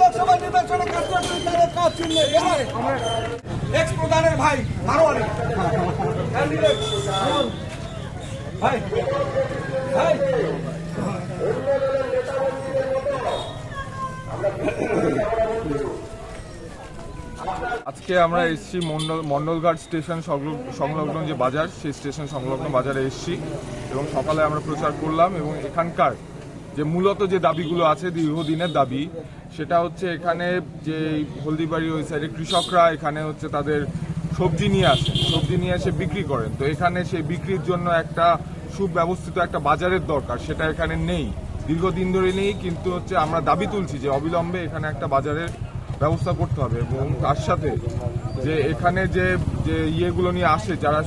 লোকসভা নির্বাচনে কাজ চিনলে এবারে এক্স প্রধানের ভাই মারোয়ারি ক্যান্ডিডেট ভাই ভাই আজকে আমরা এসেছি মন্ডল মন্ডলঘাট স্টেশন সংলগ্ন যে বাজার, সেই স্টেশন সংলগ্ন বাজারে এসেছি এবং সকালে আমরা প্রচার করলাম এবং এখানকার যে মূলত যে দাবিগুলো আছে দীর্ঘদিনের দাবি, সেটা হচ্ছে এখানে যে হলদিবাড়ি ওই সাইডে কৃষকরা এখানে হচ্ছে তাদের সবজি নিয়ে আসেন, সবজি নিয়ে এসে বিক্রি করেন। তো এখানে সেই বিক্রির জন্য একটা সুব্যবস্থিত একটা বাজারের দরকার, সেটা এখানে নেই। দীর্ঘদিন ধরে নেই, কিন্তু হচ্ছে আমরা দাবি তুলছি যে অবিলম্বে এখানে একটা বাজারের ব্যবস্থা করতে হবে এবং তার সাথে যে এখানে যে যে ইয়েগুলো নিয়ে আসে যারা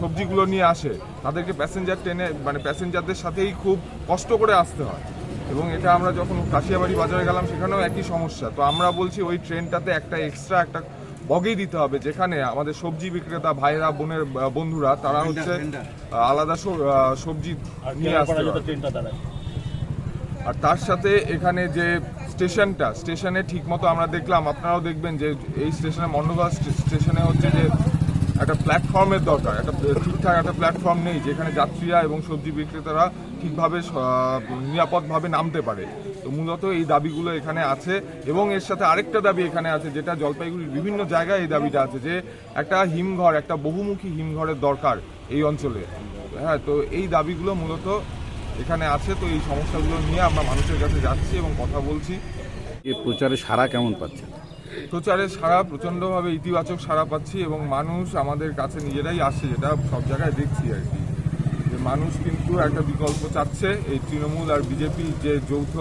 সবজিগুলো নিয়ে আসে তাদেরকে প্যাসেঞ্জার ট্রেনে মানে প্যাসেঞ্জারদের সাথেই খুব কষ্ট করে আসতে হয়। এবং এটা আমরা যখন কাশিয়াবাড়ি বাজারে গেলাম সেখানেও একই সমস্যা। তো আমরা বলছি ওই ট্রেনটাতে একটা এক্সট্রা একটা বগেই দিতে হবে যেখানে আমাদের সবজি বিক্রেতা ভাইরা বোনের বন্ধুরা তারা হচ্ছে আলাদা সবজি নিয়ে আসতে আর তার সাথে এখানে যে স্টেশনটা, স্টেশনে ঠিকমতো আমরা দেখলাম, আপনারাও দেখবেন যে এই স্টেশনে মন্ডলবাস স্টেশনে হচ্ছে যে একটা প্ল্যাটফর্মের দরকার, একটা ঠিকঠাক একটা প্ল্যাটফর্ম নেই, যেখানে যাত্রীরা এবং সবজি বিক্রেতারা ঠিকভাবে নিরাপদভাবে নামতে পারে। তো মূলত এই দাবিগুলো এখানে আছে এবং এর সাথে আরেকটা দাবি এখানে আছে, যেটা জলপাইগুড়ির বিভিন্ন জায়গায় এই দাবিটা আছে যে একটা হিমঘর, একটা বহুমুখী হিমঘরের দরকার এই অঞ্চলে। হ্যাঁ তো এই দাবিগুলো মূলত এখানে আছে তো এই সমস্যাগুলো নিয়ে আমরা মানুষের কাছে যাচ্ছি এবং কথা বলছি। এ প্রচারে সারা কেমন পাচ্ছে? প্রচারে সারা প্রচণ্ডভাবে ইতিবাচক সারা পাচ্ছি এবং মানুষ আমাদের কাছে নিজেরাই আসছে যেটা সব জায়গায় দেখছি আর কি। যে মানুষ কিন্তু একটা বিকল্প চাচ্ছে এই তৃণমূল আর বিজেপি যে যৌথ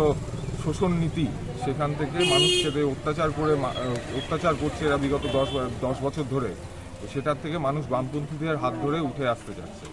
শোষণ নীতি সেখান থেকে মানুষকে অত্যাচার করে অত্যাচার করছে এরা বিগত দশ দশ বছর ধরে সেটার থেকে মানুষ বামপন্থীদের হাত ধরে উঠে আসতে চাচ্ছে।